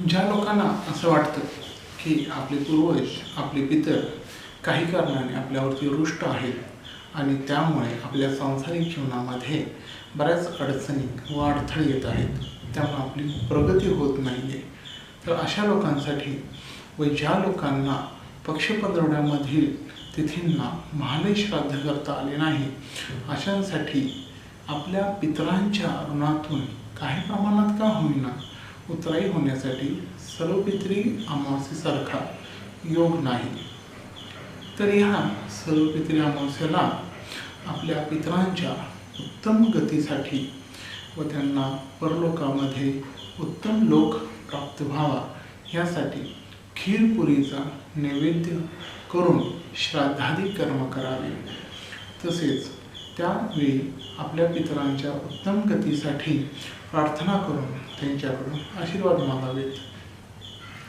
ज्या लोकांना असं वाटतं की आपले पूर्वज आपले पितर काही कारणाने आपल्यावरती रुष्ट आहेत आणि त्यामुळे आपल्या सांसारिक जीवनामध्ये बऱ्याच अडचणी व अडथळे येत आहेत त्यामुळे आपली प्रगती होत नाही आहे तर अशा लोकांसाठी व ज्या लोकांना पक्षपंधरवड्यामधील तिथींना महालय श्राद्ध करता आले नाही अशांसाठी आपल्या पितरांच्या ऋणातून काही प्रमाणात का होईना उतराई होण्यासाठी सर्वपित्री अमावस्येसारखा योग नाही. तर ह्या सर्वपित्री अमावस्येला आपल्या पितरांच्या उत्तम गतीसाठी व त्यांना परलोकामध्ये उत्तम लोक प्राप्त व्हावा यासाठी खीरपुरीचा नैवेद्य करून श्राद्धादी कर्म करावे. तसेच त्यावेळी आपल्या पितरांच्या उत्तम गतीसाठी प्रार्थना करून त्यांच्याकडून आशीर्वाद मागावेत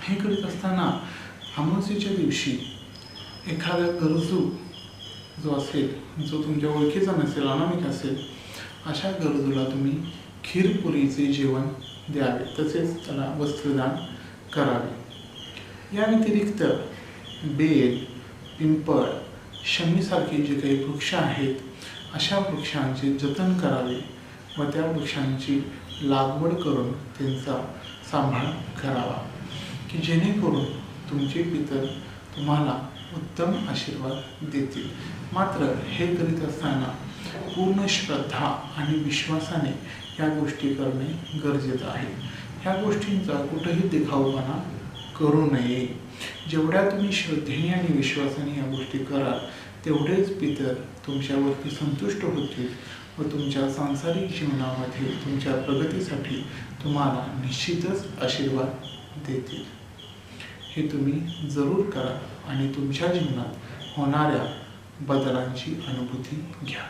हे करीत असताना अमावस्येच्या दिवशी एखादा गरजू जो असेल जो तुमच्या ओळखीचा नसेल अनामिक असेल अशा गरजूला तुम्ही खीरपुरीचे जेवण द्यावे. तसेच त्याला वस्त्रदान करावे. या व्यतिरिक्त बेल पिंपळ शमीसारखे जे काही वृक्ष आहेत अशा वृक्षांचे जतन करावे व त्या वृक्षांची लागवड करून त्यांचा सांभाळ करावा की जेणेकरून तुमचे पितर तुम्हाला उत्तम आशीर्वाद देतील. मात्र हे करीत असताना पूर्ण श्रद्धा आणि विश्वासाने या गोष्टी करणे गरजेचं आहे. ह्या गोष्टींचा कुठंही देखावपणा करू नये. जेवढ्या तुम्ही श्रद्धेने आणि विश्वासाने या गोष्टी कराल तेवढेच पितर तुमच्यावरती संतुष्ट होतील व तुमच्या सांसारिक जीवनामध्ये तुमच्या प्रगतीसाठी तुम्हाला निश्चितच आशीर्वाद देतील. हे तुम्ही जरूर करा आणि तुमच्या जीवनात होणाऱ्या बदलांची अनुभूती घ्या.